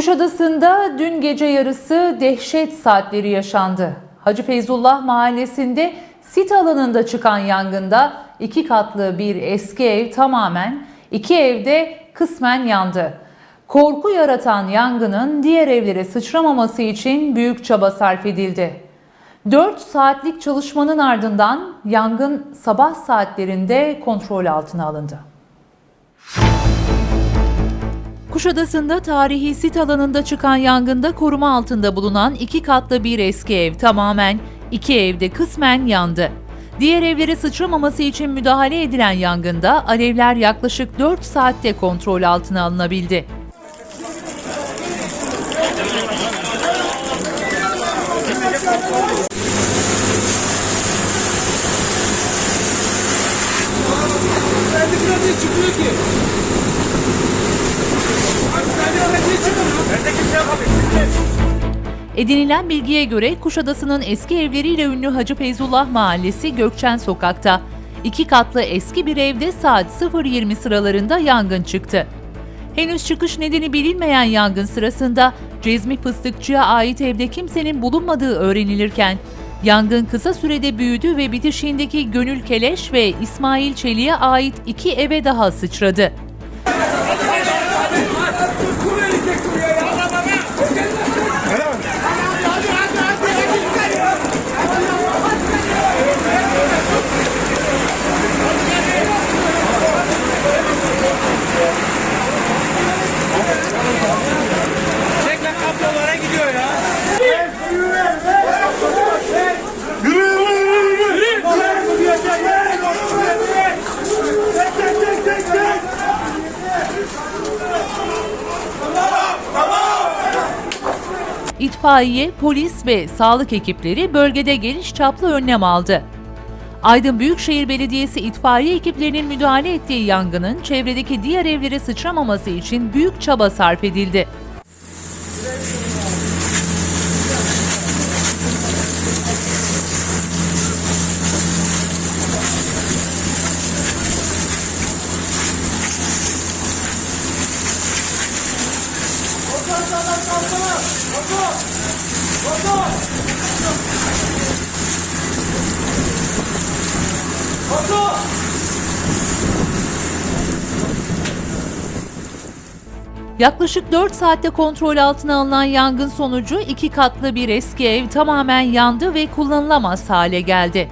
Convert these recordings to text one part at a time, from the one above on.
Kuşadası'nda dün gece yarısı dehşet saatleri yaşandı. Hacı Feyzullah mahallesinde sit alanında çıkan yangında iki katlı bir eski ev tamamen, iki evde kısmen yandı. Korku yaratan yangının diğer evlere sıçramaması için büyük çaba sarf edildi. 4 saatlik çalışmanın ardından yangın sabah saatlerinde kontrol altına alındı. Kuşadası'nda tarihi sit alanında çıkan yangında koruma altında bulunan iki katlı bir eski ev tamamen, iki evde kısmen yandı. Diğer evlere sıçramaması için müdahale edilen yangında alevler yaklaşık 4 saatte kontrol altına alınabildi. Edinilen bilgiye göre Kuşadası'nın eski evleriyle ünlü Hacı Feyzullah Mahallesi Gökçen Sokak'ta. iki katlı eski bir evde saat 0.20 sıralarında yangın çıktı. Henüz çıkış nedeni bilinmeyen yangın sırasında Cezmi Fıstıkçı'ya ait evde kimsenin bulunmadığı öğrenilirken yangın kısa sürede büyüdü ve bitişiğindeki Gönül Keleş ve İsmail Çelik'e ait iki eve daha sıçradı. İtfaiye, polis ve sağlık ekipleri bölgede geniş çaplı önlem aldı. Aydın Büyükşehir Belediyesi itfaiye ekiplerinin müdahale ettiği yangının çevredeki diğer evlere sıçramaması için büyük çaba sarf edildi. Yaklaşık 4 saatte kontrol altına alınan yangın sonucu iki katlı bir eski ev tamamen yandı ve kullanılamaz hale geldi.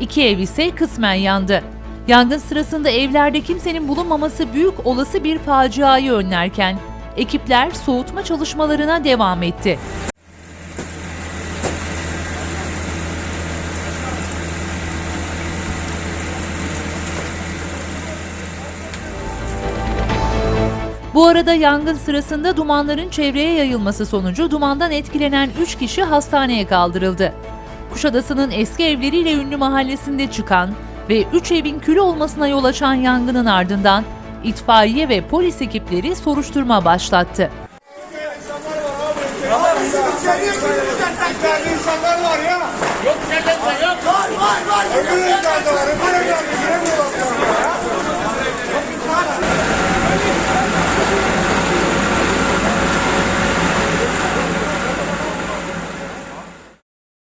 İki ev ise kısmen yandı. Yangın sırasında evlerde kimsenin bulunmaması büyük olası bir faciayı önlerken ekipler soğutma çalışmalarına devam etti. Bu arada yangın sırasında dumanların çevreye yayılması sonucu dumandan etkilenen 3 kişi hastaneye kaldırıldı. Kuşadası'nın eski evleriyle ünlü mahallesinde çıkan ve 3 evin külü olmasına yol açan yangının ardından itfaiye ve polis ekipleri soruşturma başlattı. Var var var.